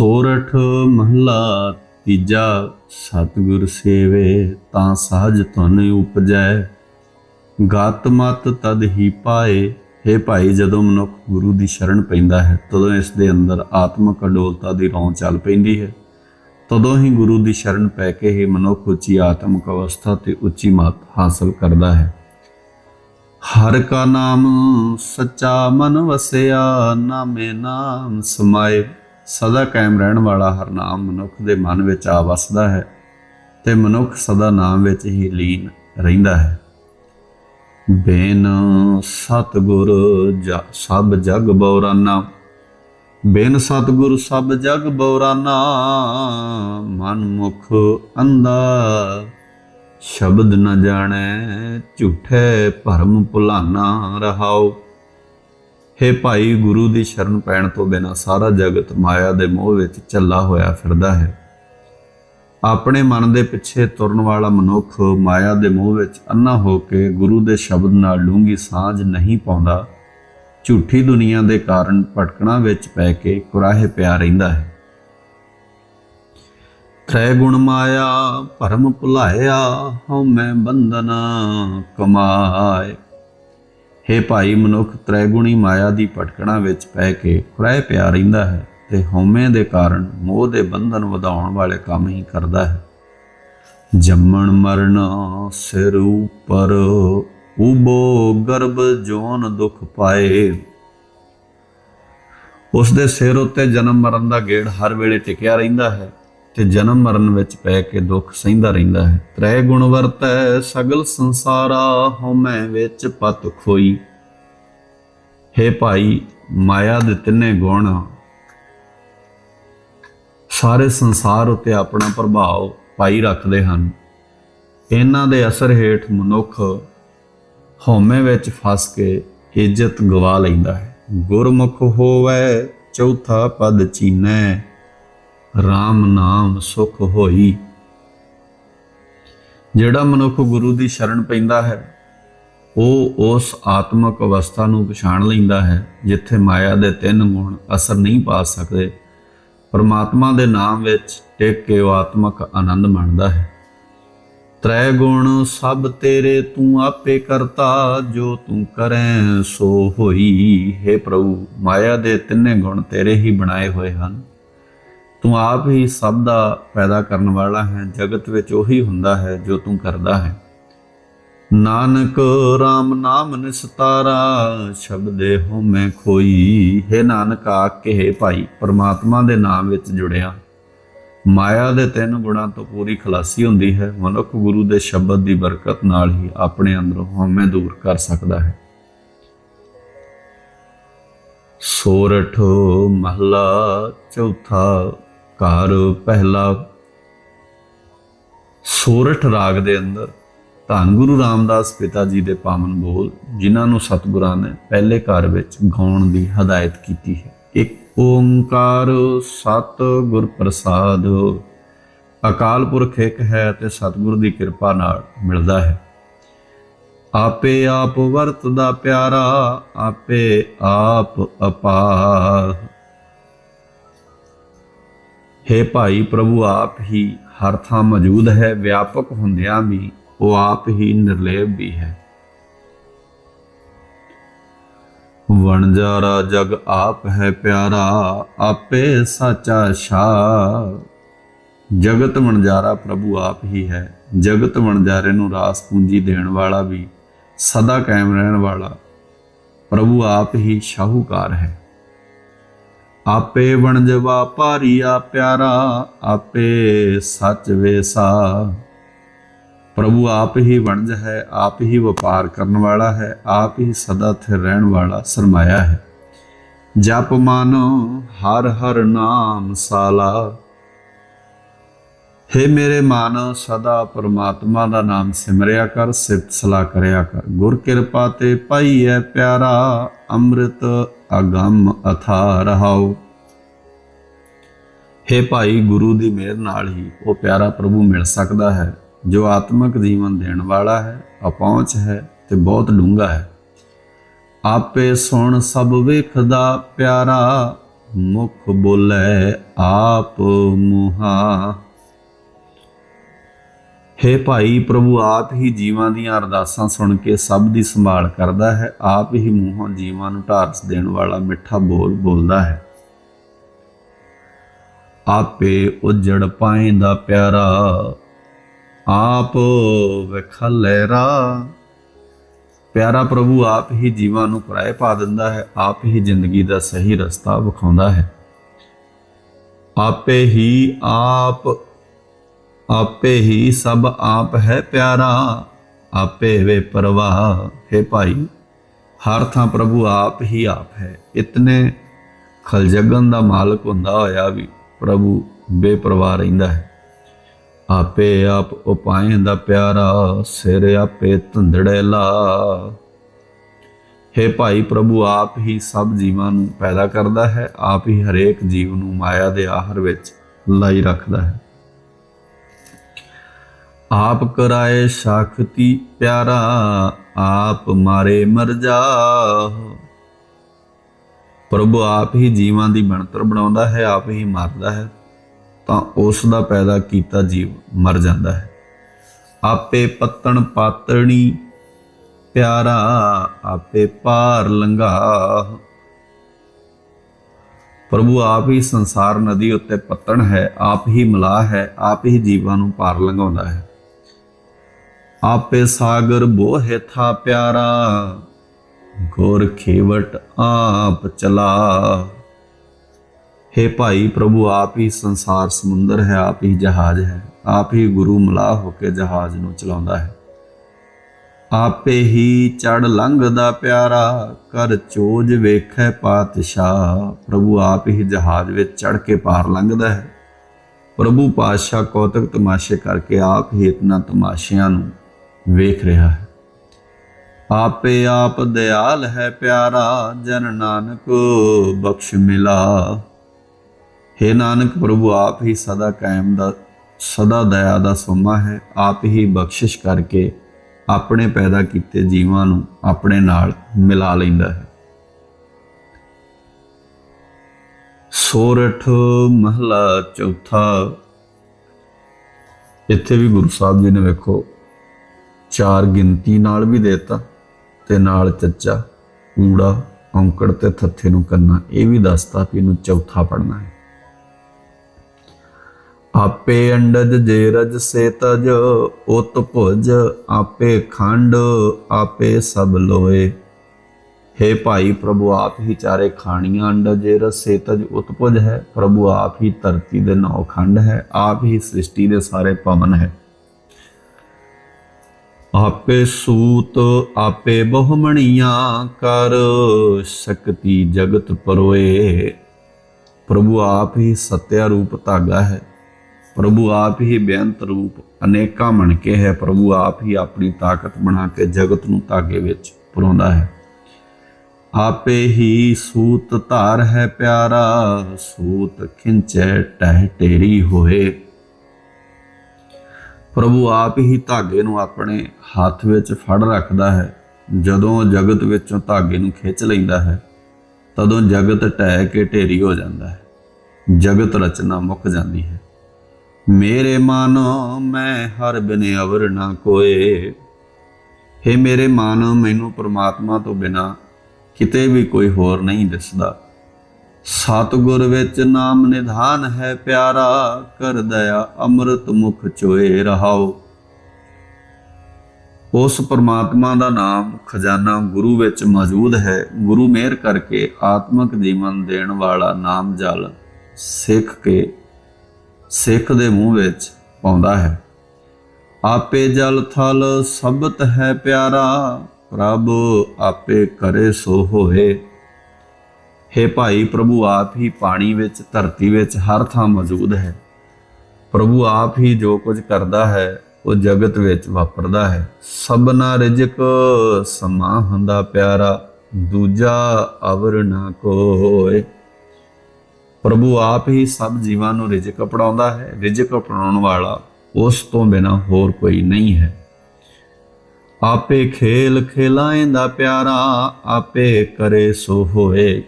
ਸੋਰਠ ਮਹਲਾ ਤੀਜਾ, ਸਤਿਗੁਰ ਸੇਵੇ ਤਾਂ ਸਹਜ ਧਨ ਉਪਜੈ। ਗਤ ਮਤ ਤਦ ਹੀ ਪਾਏ हे ਭਾਈ ਜਦੋਂ ਮਨੁੱਖ ਗੁਰੂ ਦੀ ਸ਼ਰਨ ਪੈਂਦਾ ਹੈ, ਤਦੋਂ ਇਸ ਦੇ ਅੰਦਰ ਆਤਮਕ ਅਡੋਲਤਾ ਦੀ ਰੌਂ ਚੱਲ ਪੈਂਦੀ ਹੈ। ਤਦੋਂ ਹੀ ਗੁਰੂ ਦੀ ਸ਼ਰਨ ਪੈ ਕੇ ਹੀ ਮਨੁੱਖ ਉੱਚੀ ਆਤਮਕ ਅਵਸਥਾ ਤੇ ਉੱਚੀ ਮਤ ਹਾਸਲ ਕਰਦਾ ਹੈ। ਹਰ ਕਾ ਨਾਮ ਸੱਚਾ ਮਨ ਵਸਿਆ, ਨਾਮੇ ਨਾਮ ਸਮਾਏ। ਸਦਾ ਕਾਇਮ ਰਹਿਣ ਵਾਲਾ ਹਰ ਨਾਮ ਮਨੁੱਖ ਦੇ ਮਨ ਵਿੱਚ ਆ ਵਸਦਾ ਹੈ ਤੇ ਮਨੁੱਖ ਸਦਾ ਨਾਮ ਵਿੱਚ ਹੀ ਲੀਨ ਰਹਿੰਦਾ ਹੈ। ਬੇਨ ਸਤਗੁਰ ਜ- ਸਭ ਜਗ ਬੌਰਾਨਾ। ਬੇਨ ਸਤਗੁਰ ਸਭ ਜਗ ਬੌਰਾਨਾ, ਮਨ ਮੁਖ ਅੰਦਾ ਸ਼ਬਦ ਨ ਜਾਣੈ ਝੂਠੇ ਭਰਮ ਭੁਲਾਨਾ ਰਹਾਓ ਹੇ ਭਾਈ, ਗੁਰੂ ਦੀ ਸ਼ਰਨ ਪੈਣ ਤੋਂ ਬਿਨਾ ਸਾਰਾ ਜਗਤ ਮਾਇਆ ਦੇ ਮੋਹ ਵਿੱਚ ਝੱਲਾ ਹੋਇਆ ਫਿਰਦਾ ਹੈ। ਆਪਣੇ ਮਨ ਦੇ ਪਿੱਛੇ ਤੁਰਨ ਵਾਲਾ ਮਨੁੱਖ ਮਾਇਆ ਦੇ ਮੋਹ ਵਿੱਚ ਅੰਨਾ ਹੋ ਕੇ ਗੁਰੂ ਦੇ ਸ਼ਬਦ ਨਾਲ ਡੂੰਗੀ ਸਾਂਝ ਨਹੀਂ ਪਾਉਂਦਾ। ਝੂਠੀ ਦੁਨੀਆ ਦੇ ਕਾਰਨ ਭਟਕਣਾ ਵਿੱਚ ਪੈ ਕੇ ਕੁਰਾਹੇ ਪਿਆ ਰਹਿੰਦਾ ਹੈ। ਤ੍ਰੈ ਗੁਣ ਮਾਇਆ ਭਰਮ ਭੁਲਾਇਆ ਹਉ ਮੈਂ ਬੰਧਨ ਕਮਾਏ। ਹੇ ਭਾਈ ਮਨੁੱਖ, ਤ੍ਰੈਗੁਣੀ ਮਾਇਆ ਦੀ ਭਟਕਣਾ ਵਿੱਚ ਪੈ ਕੇ ਕੁਰਾਹੇ ਪਿਆ ਰਹਿੰਦਾ ਹੈ ਤੇ ਹਉਮੈ ਦੇ ਕਾਰਨ ਮੋਹ ਦੇ ਬੰਧਨ ਵਧਾਉਣ ਵਾਲੇ ਕੰਮ ਹੀ ਕਰਦਾ ਹੈ। ਜੰਮਣ ਮਰਨ ਸਿਰ ਉਪਰ ਉਬੋ ਗਰਭ ਜੋਨ ਦੁਖ ਪਾਏ। ਉਸ ਦੇ ਸਿਰ ਉੱਤੇ ਜਨਮ ਮਰਨ ਦਾ ਗੇੜ ਹਰ ਵੇਲੇ ਟਿਕਿਆ ਰਹਿੰਦਾ ਹੈ। ਤੇ ਜਨਮ ਮਰਨ ਵਿੱਚ ਪੈ ਕੇ ਦੁੱਖ ਸਹਿੰਦਾ ਰਹਿੰਦਾ ਹੈ। ਤ੍ਰੈ ਗੁਣ ਵਰਤੈ, ਸਗਲ ਸੰਸਾਰਾ ਹਉਮੈ ਵਿੱਚ ਪਤ ਖੋਈ। ਹੇ ਭਾਈ, ਮਾਇਆ ਦੇ ਤਿੰਨੇ ਗੁਣ ਸਾਰੇ ਸੰਸਾਰ ਉੱਤੇ ਆਪਣਾ ਪ੍ਰਭਾਵ ਪਾਈ ਰੱਖਦੇ ਹਨ। ਇਹਨਾਂ ਦੇ ਅਸਰ ਹੇਠ ਮਨੁੱਖ ਹਉਮੈ ਵਿੱਚ ਫਸ ਕੇ ਇੱਜ਼ਤ ਗਵਾ ਲੈਂਦਾ ਹੈ। ਗੁਰਮੁਖ ਹੋਵੇ, ਚੌਥਾ ਪਦ ਚੀਨੈ। RAM ਨਾਮ ਸੁਖ ਹੋਈ। ਜਿਹੜਾ ਮਨੁੱਖ ਗੁਰੂ ਦੀ ਸ਼ਰਨ ਪੈਂਦਾ ਹੈ, ਉਹ ਉਸ ਆਤਮਿਕ ਅਵਸਥਾ ਨੂੰ ਪਛਾਣ ਲੈਂਦਾ ਹੈ, ਜਿੱਥੇ ਮਾਇਆ ਦੇ ਤਿੰਨ ਗੁਣ ਅਸਰ ਨਹੀਂ ਪਾ ਸਕਦੇ। ਪਰਮਾਤਮਾ ਦੇ ਨਾਮ ਵਿੱਚ ਟਿਕ ਕੇ ਉਹ ਆਤਮਿਕ ਆਨੰਦ ਮਾਣਦਾ ਹੈ। ਤ੍ਰੈ ਗੁਣ ਸਭ ਤੇਰੇ ਤੂੰ ਆਪੇ ਕਰਤਾ, ਜੋ ਤੂੰ ਕਰੈ ਸੋ ਹੋਈ। ਹੈ ਪ੍ਰਭੂ, ਮਾਇਆ ਦੇ ਤਿੰਨੇ ਗੁਣ ਤੇਰੇ ਹੀ ਬਣਾਏ ਹੋਏ ਹਨ। ਤੂੰ ਆਪ ਹੀ ਸਭ ਦਾ ਪੈਦਾ ਕਰਨ ਵਾਲਾ ਹੈ, ਜਗਤ ਵਿੱਚ ਉਹੀ ਹੁੰਦਾ ਹੈ ਜੋ ਤੂੰ ਕਰਦਾ ਹੈ। ਨਾਨਕ RAM ਨਾਮ ਨਿਸਤਾਰਾ, ਸ਼ਬਦੇ ਹੋ ਮੈਂ ਖੋਈ। ਹੈ ਨਾਨਕ ਆਕੇ ਹੈ ਭਾਈ, ਪਰਮਾਤਮਾ ਦੇ ਨਾਮ ਵਿੱਚ ਜੁੜਿਆ। ਮਾਇਆ ਦੇ ਤਿੰਨ ਗੁਣਾਂ ਤੋਂ ਪੂਰੀ ਖਲਾਸੀ ਹੁੰਦੀ ਹੈ। ਮਨੁੱਖ ਗੁਰੂ ਦੇ ਸ਼ਬਦ ਦੀ ਬਰਕਤ ਨਾਲ ਹੀ ਆਪਣੇ ਅੰਦਰੋਂ ਹਉਮੈ ਦੂਰ ਕਰ ਸਕਦਾ ਹੈ। ਸੋਰਠ ਮਹਲਾ ਚੌਥਾ ਘਰ ਪਹਿਲਾ ਸੋਰਠ ਰਾਗ ਦੇ ਅੰਦਰ ਧੰਨ ਗੁਰੂ ਰਾਮਦਾਸ ਪਿਤਾ ਜੀ ਦੇ ਪਾਵਨ ਬੋਲ, ਜਿਨ੍ਹਾਂ ਨੂੰ ਸਤਿਗੁਰਾਂ ਨੇ ਪਹਿਲੇ ਘਰ ਵਿੱਚ ਗਾਉਣ ਦੀ ਹਦਾਇਤ ਕੀਤੀ ਹੈ। ਇੱਕ ਓੰਕਾਰ ਸਤ ਗੁਰ ਪ੍ਰਸਾਦ, ਅਕਾਲ ਪੁਰਖ ਇੱਕ ਹੈ ਤੇ ਸਤਿਗੁਰ ਦੀ ਕਿਰਪਾ ਨਾਲ ਮਿਲਦਾ ਹੈ। ਆਪੇ ਆਪ ਵਰਤਦਾ ਪਿਆਰਾ, ਆਪੇ ਆਪ ਅਪਾਰ। ਹੈ ਭਾਈ ਪ੍ਰਭੂ, ਆਪ ਹੀ ਹਰ ਥਾਂ ਮੌਜੂਦ ਹੈ, ਵਿਆਪਕ ਹੁੰਦਿਆਂ ਵੀ ਉਹ ਆਪ ਹੀ ਨਿਰਲੇਪ ਵੀ ਹੈ। ਵਣਜਾਰਾ ਜਗ ਆਪ ਹੈ ਪਿਆਰਾ, ਆਪੇ ਸਾਚਾ ਸ਼ਾ ਜਗਤ ਵਣਜਾਰਾ ਪ੍ਰਭੂ ਆਪ ਹੀ ਹੈ, ਜਗਤ ਵਣਜਾਰੇ ਨੂੰ ਰਾਸ ਪੂੰਜੀ ਦੇਣ ਵਾਲਾ ਵੀ ਸਦਾ ਕਾਇਮ ਰਹਿਣ ਵਾਲਾ, ਪ੍ਰਭੂ ਆਪ ਹੀ ਸ਼ਾਹੂਕਾਰ ਹੈ। ਆਪੇ ਵਣਜਵਾ ਭਾਰੀਆ ਪਿਆਰਾ, ਆਪੇ ਸੱਚ ਵੇਸਾ। ਪ੍ਰਭੂ ਆਪ ਹੀ ਵਣਜ ਹੈ, ਆਪ ਹੀ ਵਪਾਰ ਕਰਨ ਵਾਲਾ ਹੈ, ਆਪ ਹੀ ਸਦਾ ਸਥਿਰ ਰਹਿਣ ਵਾਲਾ ਸਰਮਾਇਆ ਹੈ। ਜਪ ਮਨ ਹਰ ਹਰ ਨਾਮ ਸਾਲਾ। ਹੇ ਮੇਰੇ ਮਨ, ਸਦਾ ਪਰਮਾਤਮਾ ਦਾ ਨਾਮ ਸਿਮਰਿਆ ਕਰ, ਸਿਫਤ ਸਲਾਹ ਕਰਿਆ ਕਰ। ਗੁਰ ਕਿਰਪਾ ਤੇ ਪਾਈਐ ਪਿਆਰਾ, ਅੰਮ੍ਰਿਤ ਅਗੰਮ ਅਥਾ ਰਹਾਉ। ਹੇ ਭਾਈ ਗੁਰੂ ਦੀ ਮਿਹਰ ਨਾਲ ਹੀ ਉਹ ਪਿਆਰਾ ਪ੍ਰਭੂ ਮਿਲ ਸਕਦਾ ਹੈ, ਜੋ ਆਤਮਿਕ ਜੀਵਨ ਦੇਣ ਵਾਲਾ ਹੈ, ਅਪਹੁੰਚ ਹੈ ਤੇ ਬਹੁਤ ਡੂੰਘਾ ਹੈ। ਆਪੇ ਸੁਣ ਸਭ ਵੇਖਦਾ ਪਿਆਰਾ, ਮੁਖ ਬੋਲੇ ਆਪ ਮੁਹਾ। ਹੇ ਭਾਈ, ਪ੍ਰਭੂ ਆਪ ਹੀ ਜੀਵਾਂ ਦੀਆਂ ਅਰਦਾਸਾਂ ਸੁਣ ਕੇ ਸਭ ਦੀ ਸੰਭਾਲ ਕਰਦਾ ਹੈ। ਆਪ ਹੀ ਮੂੰਹੋਂ ਜੀਵਾਂ ਨੂੰ ਢਾਰਸ ਦੇਣ ਵਾਲਾ ਮਿੱਠਾ ਬੋਲ ਬੋਲਦਾ ਹੈ। ਆਪੇ ਉਜੜ ਪਾਏਂਦਾ ਪਿਆਰਾ, ਆਪ ਵਖਲੇ ਰਾ ਪਿਆਰਾ ਪ੍ਰਭੂ ਆਪ ਹੀ ਜੀਵਾਂ ਨੂੰ ਪਰਾਏ ਪਾ ਦਿੰਦਾ ਹੈ, ਆਪ ਹੀ ਜ਼ਿੰਦਗੀ ਦਾ ਸਹੀ ਰਸਤਾ ਵਿਖਾਉਂਦਾ ਹੈ। ਆਪੇ ਹੀ ਆਪ ਆਪੇ ਹੀ ਸਭ ਆਪ ਹੈ ਪਿਆਰਾ, ਆਪੇ ਵੇ ਪਰਵਾਹ, ਹੈ ਭਾਈ, ਹਰ ਥਾਂ ਪ੍ਰਭੂ ਆਪ ਹੀ ਆਪ ਹੈ। ਇਤਨੇ ਖਲਜਗਨ ਦਾ ਮਾਲਕ ਹੁੰਦਾ ਹੋਇਆ ਵੀ ਪ੍ਰਭੂ ਬੇਪਰਵਾਹ ਰਹਿੰਦਾ ਹੈ। ਆਪੇ ਆਪ ਉਪਾਏ ਦਾ ਪਿਆਰਾ, ਸਿਰ ਆਪੇ ਧੰਦੜੇ ਲਾ ਹੈ ਭਾਈ, ਪ੍ਰਭੂ ਆਪ ਹੀ ਸਭ ਜੀਵਾਂ ਨੂੰ ਪੈਦਾ ਕਰਦਾ ਹੈ, ਆਪ ਹੀ ਹਰੇਕ ਜੀਵ ਨੂੰ ਮਾਇਆ ਦੇ ਆਹਰ ਵਿੱਚ ਲਾਈ ਰੱਖਦਾ ਹੈ। ਆਪ ਕਰਾਏ ਸ਼ਾਖਤੀ ਪਿਆਰਾ, ਆਪ ਮਾਰੇ ਮਰ ਜਾ। ਪ੍ਰਭੂ ਆਪ ਹੀ ਜੀਵਾਂ ਦੀ ਬਣਤਰ ਬਣਾਉਂਦਾ ਹੈ, ਆਪ ਹੀ ਮਾਰਦਾ ਹੈ, ਤਾਂ ਉਸ ਦਾ ਪੈਦਾ ਕੀਤਾ ਜੀਵ ਮਰ ਜਾਂਦਾ ਹੈ। ਆਪੇ ਪੱਤਣ ਪਾਤਣੀ ਪਿਆਰਾ, ਆਪੇ ਪਾਰ ਲੰਘਾ। ਪ੍ਰਭੂ ਆਪ ਹੀ ਸੰਸਾਰ ਨਦੀ ਉੱਤੇ ਪੱਤਣ ਹੈ, ਆਪ ਹੀ ਮਲਾਹ ਹੈ, ਆਪ ਹੀ ਜੀਵਾਂ ਨੂੰ ਪਾਰ ਲੰਘਾਉਂਦਾ ਹੈ। ਆਪੇ ਸਾਗਰ ਬੋਹਿ ਥਾ ਪਿਆਰਾ, ਗੁਰ ਖੇਵਟ ਆਪ ਚਲਾ। हे ਭਾਈ ਪ੍ਰਭੂ, ਆਪ ਹੀ ਸੰਸਾਰ ਸਮੁੰਦਰ ਹੈ, ਆਪ ਹੀ ਜਹਾਜ਼ ਹੈ, ਆਪ ਹੀ ਗੁਰੂ ਮਲਾਹ ਹੋ ਕੇ ਜਹਾਜ਼ ਨੂੰ ਚਲਾਉਂਦਾ ਹੈ। ਆਪੇ ਹੀ ਚੜ ਲੰਘਦਾ ਪਿਆਰਾ ਕਰ ਚੋਜ ਵੇਖੈ ਪਾਤਸ਼ਾਹ। ਪ੍ਰਭੂ, ਆਪ ਹੀ ਜਹਾਜ਼ ਵਿੱਚ ਚੜ ਕੇ ਪਾਰ ਲੰਘਦਾ ਹੈ। ਪ੍ਰਭੂ ਪਾਤਸ਼ਾਹ ਕੌਤਕ ਤਮਾਸ਼ੇ ਕਰਕੇ ਆਪ ਹੀ ਇਤਨਾ ਤਮਾਸ਼ਿਆਂ ਨੂੰ ਵੇਖ ਰਿਹਾ ਹੈ। ਆਪੇ ਆਪ ਦਿਆਲ ਹੈ ਪਿਆਰਾ, ਜਨ ਨਾਨਕ ਬਖਸ਼ ਮਿਲਾ। हे ਨਾਨਕ ਪ੍ਰਭੂ, ਆਪ ਹੀ ਸਦਾ ਕਾਇਮ ਦਾ, ਸਦਾ ਦਇਆ ਦਾ ਸੋਮਾ ਹੈ। ਆਪ ਹੀ ਬਖਸ਼ਿਸ਼ ਕਰਕੇ ਆਪਣੇ ਪੈਦਾ ਕੀਤੇ ਜੀਵਾਂ ਨੂੰ ਆਪਣੇ ਨਾਲ ਮਿਲਾ ਲੈਂਦਾ ਹੈ। ਸੋਰਠ ਮਹਲਾ ਚੌਥਾ। ਇੱਥੇ ਵੀ ਗੁਰੂ ਸਾਹਿਬ ਜੀ ਨੇ ਵੇਖੋ ਚਾਰ ਗਿਣਤੀ ਨਾਲ ਵੀ ਦੇਤਾ ਤੇ ਨਾਲ ਚੱਚਾ ਊੜਾ ਔਂਕੜ ਤੇ ਥੱਥੇ ਨੂੰ ਕਰਨਾ ਇਹ ਵੀ ਦੱਸਤਾ ਕਿ ਇਹਨੂੰ ਚੌਥਾ ਪੜਨਾ ਹੈ। ਆਪੇ ਅੰਡਜ ਜੇ ਰਜ ਸੇ ਤਜ, ਉਤ ਭੁਜ ਆਪੇ ਖੰਡ, ਆਪੇ ਸਭ ਲੋਏ। हे ਭਾਈ, ਪ੍ਰਭੂ ਆਪ ਹੀ ਚਾਰੇ ਖਾਣੀਆਂ ਅੰਡਜ ਜੇ ਰਜ ਸੇ ਤਜ, ਉਤ ਭੁਜ ਹੈ। ਪ੍ਰਭੂ ਆਪ ਹੀ ਧਰਤੀ ਦੇ ਨੌ ਖੰਡ ਹੈ, ਆਪ ਹੀ ਸ੍ਰਿਸ਼ਟੀ ਦੇ ਸਾਰੇ ਪਵਨ ਹੈ। ਆਪੇ ਸੂਤ, ਆਪੇ ਬਹੁਮਣੀਆਂ ਕਰ ਸ਼ਕਤੀ ਜਗਤ ਪਰੋਏ। ਪ੍ਰਭੂ ਆਪ ਹੀ ਸਤਿਆ ਰੂਪ ਧਾਗਾ ਹੈ। ਪ੍ਰਭੂ ਆਪ ਹੀ ਬੇਅੰਤ ਰੂਪ, ਅਨੇਕਾਂ ਮਣ ਕੇ ਹੈ। ਪ੍ਰਭੂ ਆਪ ਹੀ ਆਪਣੀ ਤਾਕਤ ਬਣਾ ਕੇ ਜਗਤ ਨੂੰ ਧਾਗੇ ਵਿੱਚ ਪਰੋਂਦਾ ਹੈ। ਆਪੇ ਹੀ ਸੂਤ ਧਾਰ ਹੈ ਪਿਆਰਾ, ਸੂਤ ਖਿੰਚੈ ਟਹਿ ਟੇਰੀ ਹੋਏ। ਪ੍ਰਭੂ ਆਪ ਹੀ ਧਾਗੇ ਨੂੰ ਆਪਣੇ ਹੱਥ ਵਿੱਚ ਫੜ ਰੱਖਦਾ ਹੈ। ਜਦੋਂ ਜਗਤ ਵਿੱਚੋਂ ਧਾਗੇ ਨੂੰ ਖਿੱਚ ਲੈਂਦਾ ਹੈ, ਤਦੋਂ ਜਗਤ ਟਹਿ ਕੇ ਢੇਰੀ ਹੋ ਜਾਂਦਾ ਹੈ। ਜਗਤ ਰਚਨਾ ਮੁੱਕ ਜਾਂਦੀ ਹੈ। ਮੇਰੇ ਮਨ, ਮੈਂ ਹਰ ਬਿਨ ਅਵਰ ਨਾ ਕੋਏ। हे ਮੇਰੇ ਮਨ, ਮੈਨੂੰ ਪ੍ਰਮਾਤਮਾ ਤੋਂ ਬਿਨਾ ਕਿਤੇ ਵੀ ਕੋਈ ਹੋਰ ਨਹੀਂ ਦਿਸਦਾ। ਸਤਿਗੁਰ ਵਿੱਚ ਨਾਮ ਨਿਧਾਨ ਹੈ ਪਿਆਰਾ, ਕਰ ਦਇਆ ਅੰਮ੍ਰਿਤ ਮੁਖ ਚੋਏ ਰਹਾਓ। ਉਸ ਪਰਮਾਤਮਾ ਦਾ ਨਾਮ ਖਜ਼ਾਨਾ ਗੁਰੂ ਵਿੱਚ ਮੌਜੂਦ ਹੈ। ਗੁਰੂ ਮਿਹਰ ਕਰਕੇ ਆਤਮਿਕ ਜੀਵਨ ਦੇਣ ਵਾਲਾ ਨਾਮ ਜਲ ਸਿੱਖ ਕੇ ਸਿੱਖ ਦੇ ਮੂੰਹ ਵਿੱਚ ਪਾਉਂਦਾ ਹੈ। ਆਪੇ ਜਲ ਥਲ ਸਬਤ ਹੈ ਪਿਆਰਾ, ਪ੍ਰਭ ਆਪੇ ਕਰੇ ਸੋ ਹੋਏ। हे ਭਾਈ, ਪ੍ਰਭੂ ਆਪ ਹੀ ਪਾਣੀ ਵਿੱਚ, ਧਰਤੀ ਵਿੱਚ ਹਰ ਥਾਂ ਮੌਜੂਦ ਹੈ। ਪ੍ਰਭੂ ਆਪ ਹੀ ਜੋ ਕੁਝ ਕਰਦਾ ਹੈ, ਉਹ ਜਗਤ ਵਿੱਚ ਵਾਪਰਦਾ ਹੈ। ਸਭਨਾ ਰਿਜਕ ਸਮਾ ਹੁੰਦਾ ਪਿਆਰਾ, ਦੂਜਾ ਅਵਰ ਨਾ ਕੋਏ। ਪ੍ਰਭੂ ਆਪ ਹੀ ਸਭ ਜੀਵਾਂ ਨੂੰ ਰਿਜਕ ਪੜਾਉਂਦਾ ਹੈ। ਰਿਜਕ ਪੜਾਉਣ ਵਾਲਾ ਉਸ ਤੋਂ ਬਿਨਾ ਹੋਰ ਕੋਈ ਨਹੀਂ ਹੈ। ਆਪੇ ਖੇਲ ਖੇਲਾਏਂਦਾ ਪਿਆਰਾ, ਆਪੇ ਕਰੇ ਸੋ ਹੋਏ।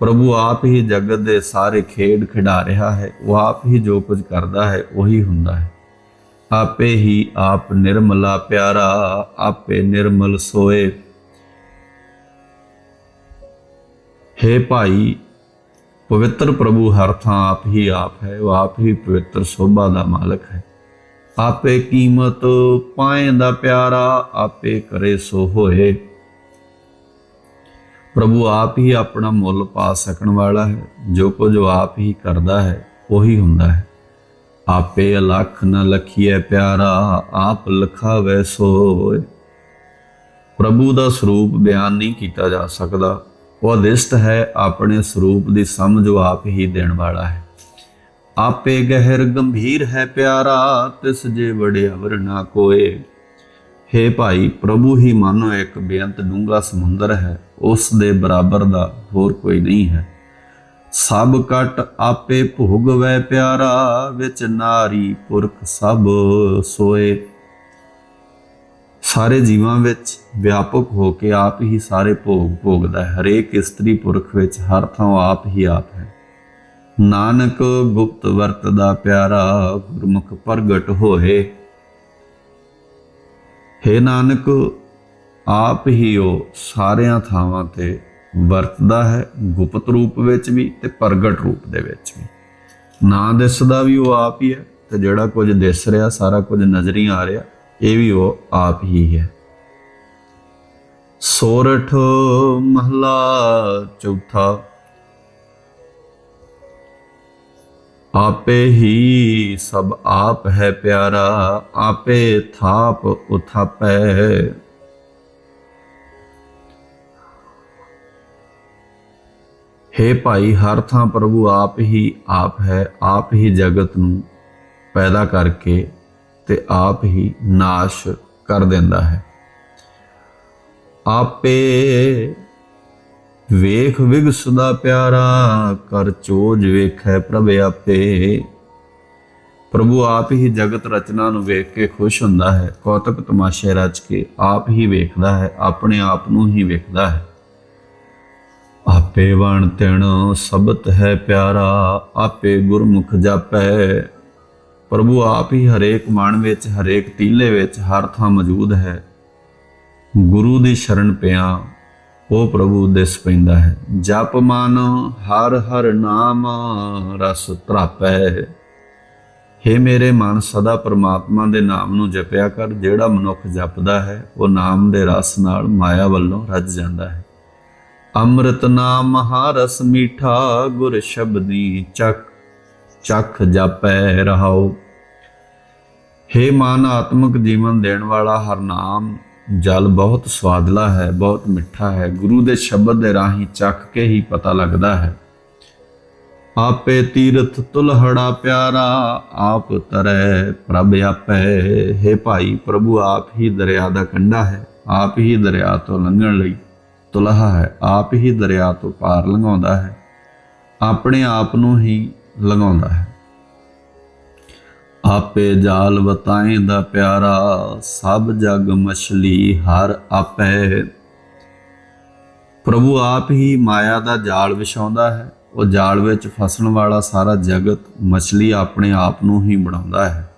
ਪ੍ਰਭੂ ਆਪ ਹੀ ਜਗਤ ਦੇ ਸਾਰੇ ਖੇਡ ਖਿਡਾ ਰਿਹਾ ਹੈ। ਉਹ ਆਪ ਹੀ ਜੋ ਕੁਝ ਕਰਦਾ ਹੈ, ਉਹੀ ਹੁੰਦਾ ਹੈ। ਆਪੇ ਹੀ ਆਪ ਨਿਰਮਲਾ ਪਿਆਰਾ, ਆਪੇ ਨਿਰਮਲ ਸੋਏ। हे ਭਾਈ, ਪਵਿੱਤਰ ਪ੍ਰਭੂ ਹਰ ਥਾਂ ਆਪ ਹੀ ਆਪ ਹੈ। ਉਹ ਆਪ ਹੀ ਪਵਿੱਤਰ ਸੋਭਾ ਦਾ ਮਾਲਕ ਹੈ। ਆਪੇ ਕੀਮਤ ਪਾਏ ਦਾ ਪਿਆਰਾ, ਆਪੇ ਕਰੇ ਸੋ ਹੋਏ। ਪ੍ਰਭੂ ਆਪ ਹੀ ਆਪਣਾ ਮੁੱਲ ਪਾ ਸਕਣ ਵਾਲਾ ਹੈ, ਜੋ ਕੁਝ ਆਪ ਹੀ ਕਰਦਾ ਹੈ, ਉਹੀ ਹੁੰਦਾ ਹੈ। ਆਪੇ ਅਲਖ ਨ ਲਖੀਐ ਪਿਆਰਾ, ਆਪ ਲਖਾਵੇ ਸੋਏ। ਪ੍ਰਭੂ ਦਾ ਸਰੂਪ ਬਿਆਨ ਨਹੀਂ ਕੀਤਾ ਜਾ ਸਕਦਾ। ਉਹ ਅਦਿਸ਼ਟ ਹੈ, ਆਪਣੇ ਸਰੂਪ ਦੀ ਸਮਝ ਉਹ ਆਪ ਹੀ ਦੇਣ ਵਾਲਾ ਹੈ। ਆਪੇ ਗਹਿਰ ਗੰਭੀਰ ਹੈ ਪਿਆਰਾ, ਤਿਸ ਜੇ ਵਡਿਆਵਰ ਨਾ ਕੋਏ। हे ਭਾਈ, ਪ੍ਰਭੂ ਹੀ ਮਾਨੋ ਇੱਕ ਬੇਅੰਤ ਡੂੰਘਾ ਸਮੁੰਦਰ ਹੈ, ਉਸ ਦੇ ਬਰਾਬਰ ਦਾ ਹੋਰ ਕੋਈ ਨਹੀਂ ਹੈ। ਸਭ ਕਟ ਆਪੇ ਭੋਗ ਵੈ ਪਿਆਰਾ, ਵਿੱਚ ਨਾਰੀ ਪੁਰਖ ਸਭ ਸੋਏ। ਸਾਰੇ ਜੀਵਾਂ ਵਿੱਚ ਵਿਆਪਕ ਹੋ ਕੇ ਆਪ ਹੀ ਸਾਰੇ ਭੋਗ ਭੋਗਦਾ ਹੈ, ਹਰੇਕ ਇਸਤਰੀ ਪੁਰਖ ਵਿੱਚ ਹਰ ਥਾਂ ਆਪ ਹੀ ਆਪ ਹੈ। ਨਾਨਕ ਗੁਪਤ ਵਰਤ ਦਾ ਪਿਆਰਾ, ਗੁਰਮੁਖ ਪ੍ਰਗਟ ਹੋਏ। ਹੈ ਨਾਨਕ, ਆਪ ਹੀ ਉਹ ਸਾਰਿਆਂ ਥਾਵਾਂ ਤੇ ਵਰਤਦਾ ਹੈ, ਗੁਪਤ ਰੂਪ ਵਿੱਚ ਵੀ ਤੇ ਪ੍ਰਗਟ ਰੂਪ ਦੇ ਵਿੱਚ ਵੀ। ਨਾ ਦਿਸਦਾ ਵੀ ਉਹ ਆਪ ਹੀ ਹੈ ਤੇ ਜਿਹੜਾ ਕੁਝ ਦਿਸ ਰਿਹਾ, ਸਾਰਾ ਕੁਝ ਨਜ਼ਰੀ ਆ ਰਿਹਾ, ਇਹ ਵੀ ਉਹ ਆਪ ਹੀ ਹੈ। ਸੋਰਠ ਮਹਲਾ ਚੌਥਾ ਆਪੇ ਹੀ ਸਭ ਆਪ ਹੈ ਪਿਆਰਾ, ਆਪੇ ਥਾਪ ਉਥਾਪੈ। हे ਭਾਈ, ਹਰ ਥਾਂ ਪ੍ਰਭੂ ਆਪ ਹੀ ਆਪ ਹੈ, ਆਪ ਹੀ ਜਗਤ ਨੂੰ ਪੈਦਾ ਕਰਕੇ ਤੇ ਆਪ ਹੀ ਨਾਸ਼ ਕਰ ਦਿੰਦਾ ਹੈ। ਆਪੇ ਵੇਖ ਵਿਗਸਦਾ ਪਿਆਰਾ, ਕਰ ਚੋਜ ਵੇਖੈ ਪ੍ਰਭ ਆਪੇ। ਪ੍ਰਭੂ ਆਪ ਹੀ ਜਗਤ ਰਚਨਾ ਨੂੰ ਵੇਖ ਕੇ ਖੁਸ਼ ਹੁੰਦਾ ਹੈ। ਕੌਤਕ ਤਮਾਸ਼ੇ ਰਚ ਕੇ ਆਪ ਹੀ ਵੇਖਦਾ ਹੈ, ਆਪਣੇ ਆਪ ਨੂੰ ਹੀ ਵੇਖਦਾ ਹੈ। ਆਪੇ ਵਣ ਤਿਣ ਸਬਤ ਹੈ ਪਿਆਰਾ, ਆਪੇ ਗੁਰਮੁਖ ਜਾਪੈ। ਪ੍ਰਭੂ ਆਪ ਹੀ ਹਰੇਕ ਮਨ ਵਿੱਚ, ਹਰੇਕ ਤੀਲੇ ਵਿੱਚ, ਹਰ ਥਾਂ ਮੌਜੂਦ ਹੈ। ਗੁਰੂ ਦੀ ਸ਼ਰਨ ਪਿਆ ਉਹ ਪ੍ਰਭੂ ਦਿਸ ਪੈਂਦਾ ਹੈ। ਜਪ ਮਨ ਹਰ ਹਰ ਨਾਮ ਰਸ ਤਰਾਪੈ हे ਮੇਰੇ ਮਨ, ਸਦਾ ਪ੍ਰਮਾਤਮਾ ਦੇ ਨਾਮ ਨੂੰ ਜਪਿਆ ਕਰ। ਜਿਹੜਾ ਮਨੁੱਖ ਜਪਦਾ ਹੈ, ਉਹ ਨਾਮ ਦੇ ਰਸ ਨਾਲ ਮਾਇਆ ਵੱਲੋਂ ਰੱਜ ਜਾਂਦਾ ਹੈ। ਅੰਮ੍ਰਿਤ ਨਾਮ ਮਹਾਰਸ ਮੀਠਾ, ਗੁਰ ਸ਼ਬਦੀ ਚੱਕ ਚੱਖ ਜਾਪੈ ਰਹਾਓ हे ਮਨ, ਆਤਮਿਕ ਜੀਵਨ ਦੇਣ ਵਾਲਾ ਹਰ ਨਾਮ ਜਲ ਬਹੁਤ ਸਵਾਦਲਾ ਹੈ, ਬਹੁਤ ਮਿੱਠਾ ਹੈ। ਗੁਰੂ ਦੇ ਸ਼ਬਦ ਦੇ ਰਾਹੀਂ ਚੱਖ ਕੇ ਹੀ ਪਤਾ ਲੱਗਦਾ ਹੈ। ਆਪੇ ਤੀਰਥ ਤੁਲਹੜਾ ਪਿਆਰਾ, ਆਪ ਤਰੈ ਪ੍ਰਭ ਆਪੇ। हे ਭਾਈ, ਪ੍ਰਭੂ ਆਪ ਹੀ ਦਰਿਆ ਦਾ ਕੰਢਾ ਹੈ, ਆਪ ਹੀ ਦਰਿਆ ਤੋਂ ਲੰਘਣ ਲਈ ਤੁਲਹਾ ਹੈ, ਆਪ ਹੀ ਦਰਿਆ ਤੋਂ ਪਾਰ ਲੰਘਾਉਂਦਾ ਹੈ। ਆਪਣੇ ਆਪ ਨੂੰ ਹੀ ਲੰਘਾਉਂਦਾ ਹੈ। ਆਪੇ ਜਾਲ ਵਤਾਏ ਦਾ ਪਿਆਰਾ, ਸਭ ਜਗ ਮਛਲੀ ਹਰ ਆਪੇ। ਪ੍ਰਭੂ ਆਪ ਹੀ ਮਾਇਆ ਦਾ ਜਾਲ ਵਿਛਾਉਂਦਾ ਹੈ, ਉਹ ਜਾਲ ਵਿੱਚ ਫਸਣ ਵਾਲਾ ਸਾਰਾ ਜਗਤ ਮਛਲੀ ਆਪਣੇ ਆਪ ਨੂੰ ਹੀ ਬਣਾਉਂਦਾ ਹੈ।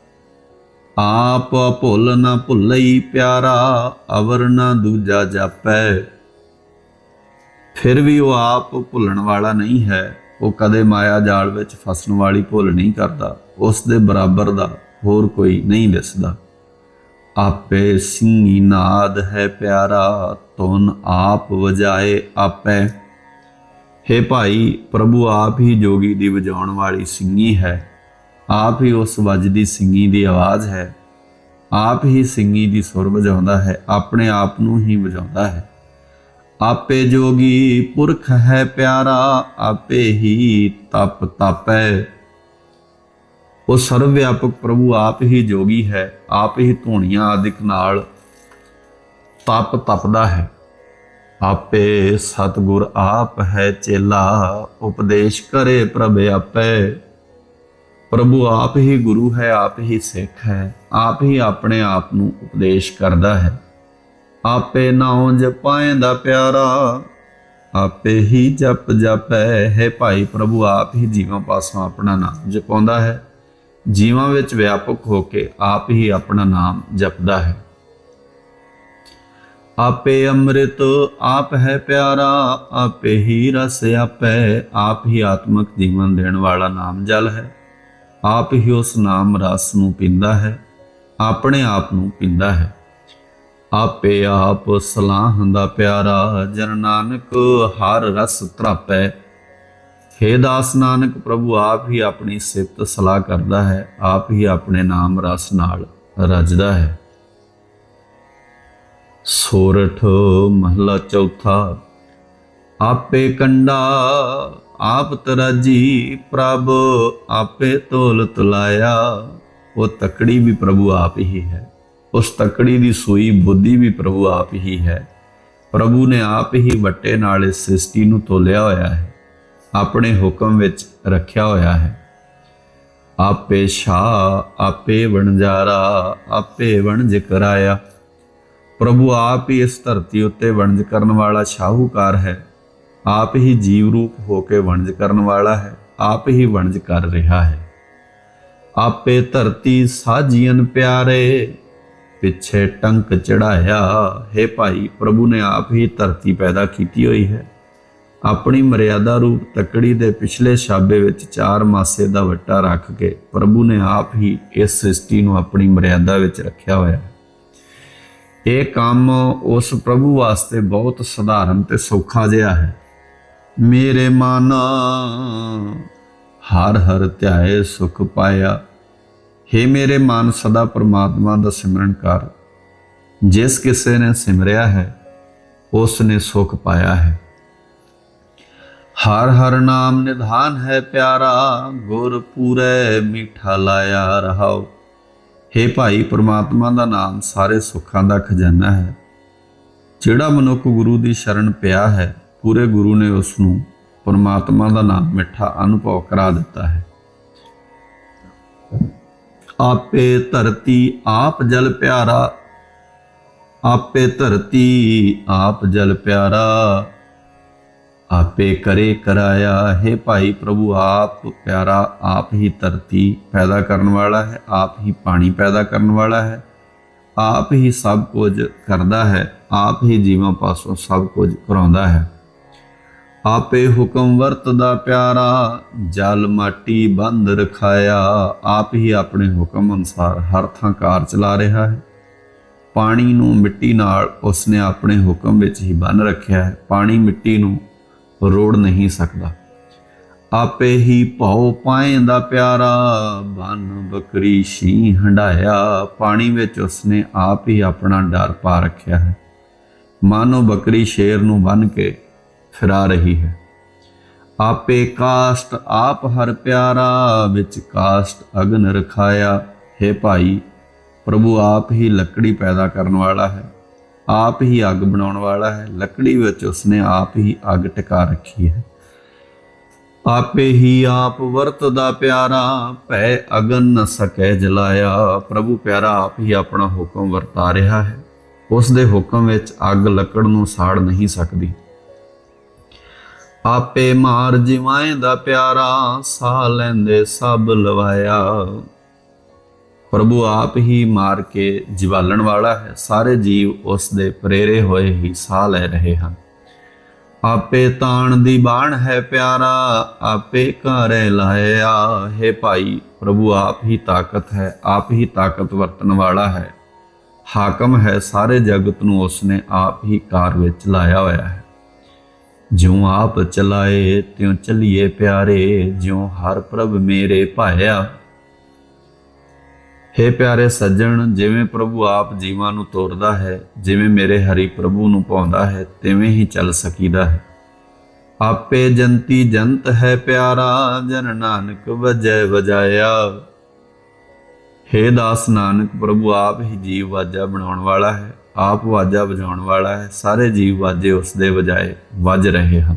ਆਪ ਭੁੱਲ ਨਾ ਭੁੱਲਈ ਪਿਆਰਾ, ਅਵਰ ਨਾ ਦੂਜਾ ਜਾਪੈ। ਫਿਰ ਵੀ ਉਹ ਆਪ ਭੁੱਲਣ ਵਾਲਾ ਨਹੀਂ ਹੈ, ਉਹ ਕਦੇ ਮਾਇਆ ਜਾਲ ਵਿੱਚ ਫਸਣ ਵਾਲੀ ਭੁੱਲ ਨਹੀਂ ਕਰਦਾ। ਉਸ ਦੇ ਬਰਾਬਰ ਦਾ ਹੋਰ ਕੋਈ ਨਹੀਂ ਦਿਸਦਾ। ਆਪੇ ਸਿੰਘੀ ਨਾਦ ਹੈ ਪਿਆਰਾ ਤੁਨ ਆਪ ਵਜਾਏ ਆਪੇ। हे ਭਾਈ, ਪ੍ਰਭੂ ਆਪ ਹੀ ਜੋਗੀ ਦੀ ਵਜਾਉਣ ਵਾਲੀ ਸਿੰਘੀ ਹੈ। ਆਪ ਹੀ ਉਸ ਵੱਜਦੀ ਸਿੰਘੀ ਦੀ ਆਵਾਜ਼ ਹੈ। ਆਪ ਹੀ ਸਿੰਘੀ ਦੀ ਸੁਰ ਵਜਾਉਂਦਾ ਹੈ, ਆਪਣੇ ਆਪ ਨੂੰ ਹੀ ਵਜਾਉਂਦਾ ਹੈ। ਆਪੇ ਜੋਗੀ ਪੁਰਖ ਹੈ ਪਿਆਰਾ, ਆਪੇ ਹੀ ਤਪ ਤਪੈ। ਉਹ ਸਰਵ ਵਿਆਪਕ ਪ੍ਰਭੂ ਆਪ ਹੀ ਜੋਗੀ ਹੈ, ਆਪ ਹੀ ਧੂਣੀਆਂ ਆਦਿਕ ਨਾਲ ਤਪ ਤਪਦਾ ਹੈ। ਆਪੇ ਸਤਗੁਰ ਆਪ ਹੈ ਚੇਲਾ, ਉਪਦੇਸ਼ ਕਰੇ ਪ੍ਰਭ ਆਪੇ। ਪ੍ਰਭੂ ਆਪ ਹੀ ਗੁਰੂ ਹੈ, ਆਪ ਹੀ ਸਿੱਖ ਹੈ, ਆਪ ਹੀ ਆਪਣੇ ਆਪ ਨੂੰ ਉਪਦੇਸ਼ ਕਰਦਾ ਹੈ। ਆਪੇ ਨਾਉ ਜਪਾਏਂਦਾ ਪਿਆਰਾ, ਆਪੇ ਹੀ ਜਪ ਜਪੈ। ਹੈ ਭਾਈ ਪ੍ਰਭੂ ਆਪ ਹੀ ਜੀਵਾਂ ਪਾਸੋਂ ਆਪਣਾ ਨਾਮ ਜਪਾਉਂਦਾ ਹੈ। ਜੀਵਾਂ ਵਿੱਚ ਵਿਆਪਕ ਹੋ ਕੇ ਆਪ ਹੀ ਆਪਣਾ ਨਾਮ ਜਪਦਾ ਹੈ। ਆਪੇ ਅੰਮ੍ਰਿਤ ਆਪ ਹੈ ਪਿਆਰਾ, ਆਪੇ ਹੀ ਰਸ ਆਪੈ, ਆਪ ਹੀ ਆਤਮਕ ਜੀਵਨ ਦੇਣ ਵਾਲਾ ਨਾਮ ਜਲ ਹੈ। ਆਪ ਹੀ ਉਸ ਨਾਮ ਰਸ ਨੂੰ ਪੀਂਦਾ ਹੈ, ਆਪਣੇ ਆਪ ਨੂੰ ਪੀਂਦਾ ਹੈ। ਆਪੇ ਆਪ ਸਲਾਹ ਦਾ ਪਿਆਰਾ, ਜਨ ਨਾਨਕ ਹਰ ਰਸ ਤਰਾਪੈ ਹੇ ਦਾਸ ਨਾਨਕ, ਪ੍ਰਭੂ ਆਪ ਹੀ ਆਪਣੀ ਸਿਫਤ ਸਲਾਹ ਕਰਦਾ ਹੈ, ਆਪ ਹੀ ਆਪਣੇ ਨਾਮ ਰਸ ਨਾਲ ਰਜਦਾ ਹੈ। ਸੋਰਠ ਮਹਲਾ ਚੌਥਾ, ਆਪੇ ਕੰਡਾ ਆਪ ਤਰਾਜੀ, ਪ੍ਰਭ ਆਪੇ ਤੋਲ ਤੁਲਾਇਆ ਉਹ ਤਕੜੀ ਵੀ ਪ੍ਰਭੂ ਆਪ ਹੀ ਹੈ, ਉਸ ਤਕੜੀ ਦੀ ਸੂਈ ਬੁੱਧੀ ਵੀ ਪ੍ਰਭੂ ਆਪ ਹੀ ਹੈ। ਪ੍ਰਭੂ ਨੇ ਆਪ ਹੀ ਵੱਟੇ ਨਾਲ ਇਸ ਸ੍ਰਿਸ਼ਟੀ ਨੂੰ ਤੋਲਿਆ ਹੋਇਆ ਹੈ। ਆਪਣੇ ਹੁਕਮ ਵਿੱਚ ਰੱਖਿਆ ਹੋਇਆ ਹੈ। ਆਪੇ ਸ਼ਾ ਆਪੇ ਵਣਜਾਰਾ, ਆਪੇ ਵਣਜ ਕਰਾਇਆ। ਪ੍ਰਭੂ ਆਪ ਹੀ ਇਸ ਧਰਤੀ ਉੱਤੇ ਵਣਜ ਕਰਨ ਵਾਲਾ ਸ਼ਾਹੂਕਾਰ ਹੈ। ਆਪ ਹੀ ਜੀਵ ਰੂਪ ਹੋ ਕੇ ਵਣਜ ਕਰਨ ਵਾਲਾ ਹੈ। ਆਪ ਹੀ ਵਣਜ ਕਰ ਰਿਹਾ ਹੈ। ਆਪੇ ਧਰਤੀ ਸਾਜੀਨ ਪਿਆਰੇ, ਪਿੱਛੇ ਟੰਕ ਚੜਾਇਆ। ਹੈ ਭਾਈ, ਪ੍ਰਭੂ ਨੇ ਆਪ ਹੀ ਧਰਤੀ ਪੈਦਾ ਕੀਤੀ ਹੋਈ ਹੈ। ਆਪਣੀ ਮਰਿਆਦਾ ਰੂਪ ਤਕੜੀ ਦੇ ਪਿਛਲੇ ਛਾਬੇ ਵਿੱਚ ਚਾਰ ਮਾਸੇ ਦਾ ਵੱਟਾ ਰੱਖ ਕੇ ਪ੍ਰਭੂ ਨੇ ਆਪ ਹੀ ਇਸ ਸ੍ਰਿਸ਼ਟੀ ਨੂੰ ਆਪਣੀ ਮਰਿਆਦਾ ਵਿੱਚ ਰੱਖਿਆ ਹੋਇਆ ਇਹ ਕੰਮ ਉਸ ਪ੍ਰਭੂ ਵਾਸਤੇ ਬਹੁਤ ਸਧਾਰਨ ਤੇ ਸੌਖਾ ਜਿਹਾ ਹੈ। ਮੇਰੇ ਮਨ ਹਰ ਹਰ ਧਿਆਏ ਸੁਖ ਪਾਇਆ। हे ਮੇਰੇ ਮਨ, ਸਦਾ ਪ੍ਰਮਾਤਮਾ ਦਾ ਸਿਮਰਨ ਕਰ। ਜਿਸ ਕਿਸੇ ਨੇ ਸਿਮਰਿਆ ਹੈ, ਉਸ ਨੇ ਸੁਖ ਪਾਇਆ ਹੈ। ਹਰ ਹਰ ਨਾਮ ਨਿਧਾਨ ਹੈ ਪਿਆਰਾ, ਗੁਰ ਪੂਰੇ ਮਿੱਠਾ ਲਾਇਆ ਰਹਾਓ। हे ਭਾਈ, ਪ੍ਰਮਾਤਮਾ ਦਾ ਨਾਮ ਸਾਰੇ ਸੁੱਖਾਂ ਦਾ ਖਜ਼ਾਨਾ ਹੈ। ਜਿਹੜਾ ਮਨੁੱਖ ਗੁਰੂ ਦੀ ਸ਼ਰਨ ਪਿਆ ਹੈ, ਪੂਰੇ ਗੁਰੂ ਨੇ ਉਸ ਨੂੰ ਪ੍ਰਮਾਤਮਾ ਦਾ ਨਾਮ ਮਿੱਠਾ ਅਨੁਭਵ ਕਰਾ ਦਿੱਤਾ ਹੈ। ਆਪੇ ਧਰਤੀ ਆਪ ਜਲ ਪਿਆਰਾ, ਆਪੇ ਧਰਤੀ ਆਪ ਜਲ ਪਿਆਰਾ। ਆਪੇ ਕਰੇ ਕਰਾਇਆ ਹੈ ਭਾਈ ਪ੍ਰਭੂ, ਆਪ ਪਿਆਰਾ ਆਪ ਹੀ ਧਰਤੀ ਪੈਦਾ ਕਰਨ ਵਾਲਾ ਹੈ, ਆਪ ਹੀ ਪਾਣੀ ਪੈਦਾ ਕਰਨ ਵਾਲਾ ਹੈ। ਆਪ ਹੀ ਸਭ ਕੁਝ ਕਰਦਾ ਹੈ, ਆਪ ਹੀ ਜੀਵਾਂ ਪਾਸੋਂ ਸਭ ਕੁਝ ਕਰਾਉਂਦਾ ਹੈ। ਆਪੇ ਹੁਕਮ ਵਰਤਦਾ ਪਿਆਰਾ, ਜਲ ਮਾਟੀ ਬੰਦ ਰਖਾਇਆ, ਆਪ ਹੀ ਆਪਣੇ ਹੁਕਮ ਅਨੁਸਾਰ ਹਰ ਥਾਂ ਕਾਰ ਚਲਾ ਰਿਹਾ ਹੈ। ਪਾਣੀ ਨੂੰ ਮਿੱਟੀ ਨਾਲ ਉਸਨੇ ਆਪਣੇ ਹੁਕਮ ਵਿੱਚ ਹੀ ਬੰਨ ਰੱਖਿਆ ਹੈ। ਪਾਣੀ ਮਿੱਟੀ ਨੂੰ ਰੋੜ ਨਹੀਂ ਸਕਦਾ। ਆਪੇ ਹੀ ਭਉ ਪਾਏਂਦਾ ਪਿਆਰਾ, ਬਨ ਬਕਰੀ ਸ਼ੀ ਹੰਡਾਇਆ ਪਾਣੀ ਵਿੱਚ ਉਸਨੇ ਆਪ ਹੀ ਆਪਣਾ ਡਰ ਪਾ ਰੱਖਿਆ ਹੈ। ਮਾਨੋ ਬੱਕਰੀ ਸ਼ੇਰ ਨੂੰ ਬੰਨ ਕੇ ਫਿਰਾ ਰਹੀ ਹੈ। ਆਪੇ ਕਾਸ਼ਟ ਆਪ ਹਰ ਪਿਆਰਾ, ਵਿੱਚ ਕਾਸ਼ਟ ਅਗਨ ਰਖਾਇਆ। ਹੈ ਭਾਈ, ਪ੍ਰਭੂ ਆਪ ਹੀ ਲੱਕੜੀ ਪੈਦਾ ਕਰਨ ਵਾਲਾ ਹੈ। ਆਪ ਹੀ ਅੱਗ ਬਣਾਉਣ ਵਾਲਾ ਹੈ। ਲੱਕੜੀ ਵਿੱਚ ਉਸਨੇ ਆਪ ਹੀ ਅੱਗ ਟਿਕਾ ਰੱਖੀ ਹੈ। ਆਪੇ ਹੀ ਆਪ ਵਰਤਦਾ ਪਿਆਰਾ, ਭੈ ਅਗਨ ਨ ਸਕੈ ਜਲਾਇਆ। ਪ੍ਰਭੂ ਪਿਆਰਾ ਆਪ ਹੀ ਆਪਣਾ ਹੁਕਮ ਵਰਤਾ ਰਿਹਾ ਹੈ। ਉਸ ਦੇ ਹੁਕਮ ਵਿੱਚ ਅੱਗ ਲੱਕੜ ਨੂੰ ਸਾੜ ਨਹੀਂ ਸਕਦੀ। ਆਪੇ ਮਾਰ ਜਿਵਾਏ ਦਾ ਪਿਆਰਾ, ਸਾਹ ਲੈਂਦੇ ਸਭ ਲਵਾਇਆ। ਪ੍ਰਭੂ ਆਪ ਹੀ ਮਾਰ ਕੇ ਜਿਵਾਲਣ ਵਾਲਾ ਹੈ। ਸਾਰੇ ਜੀਵ ਉਸ ਦੇ ਪ੍ਰੇਰੇ ਹੋਏ ਹੀ ਸਾਹ ਲੈ ਰਹੇ ਹਨ। ਆਪੇ ਤਾਣ ਦੀ ਬਾਣ ਹੈ ਪਿਆਰਾ, ਆਪੇ ਘਰੇ ਲਾਇਆ ਹੈ ਭਾਈ। ਪ੍ਰਭੂ ਆਪ ਹੀ ਤਾਕਤ ਹੈ, ਆਪ ਹੀ ਤਾਕਤ ਵਰਤਣ ਵਾਲਾ ਹੈ। ਹਾਕਮ ਹੈ ਸਾਰੇ ਜਗਤ ਨੂੰ ਉਸਨੇ ਆਪ ਹੀ ਕਾਰ ਵਿੱਚ ਲਾਇਆ ਹੋਇਆ ਹੈ। ਜਿਉ ਆਪ ਚਲਾਏ, ਤਿਉ ਚਲੀਏ ਪਿਆਰੇ, ਜਿਉ ਹਰ ਪ੍ਰਭ ਮੇਰੇ ਭਾਇਆ। ਹੇ ਪਿਆਰੇ ਸੱਜਣ, ਜਿਵੇਂ ਪ੍ਰਭੂ ਆਪ ਜੀਵਾਂ ਨੂੰ ਤੋਰਦਾ ਹੈ, ਜਿਵੇਂ ਮੇਰੇ ਹਰੀ ਪ੍ਰਭੂ ਨੂੰ ਪਾਉਂਦਾ ਹੈ, ਤਿਵੇਂ ਹੀ ਚੱਲ ਸਕੀਦਾ ਹੈ। ਆਪੇ ਜੰਤੀ ਜੰਤ ਹੈ ਪਿਆਰਾ, ਜਨ ਨਾਨਕ ਵਜੈ ਵਜਾਇਆ। ਹੇ ਦਾਸ ਨਾਨਕ, ਪ੍ਰਭੂ ਆਪ ਹੀ ਜੀਵ ਵਾਜਾ ਬਣਾਉਣ ਵਾਲਾ ਹੈ, ਆਪ ਵਾਜਾ ਵਜਾਉਣ ਵਾਲਾ ਹੈ, ਸਾਰੇ ਜੀਵ ਵਾਜੇ ਉਸ ਦੇ ਵਜਾਏ ਵੱਜ ਰਹੇ ਹਨ।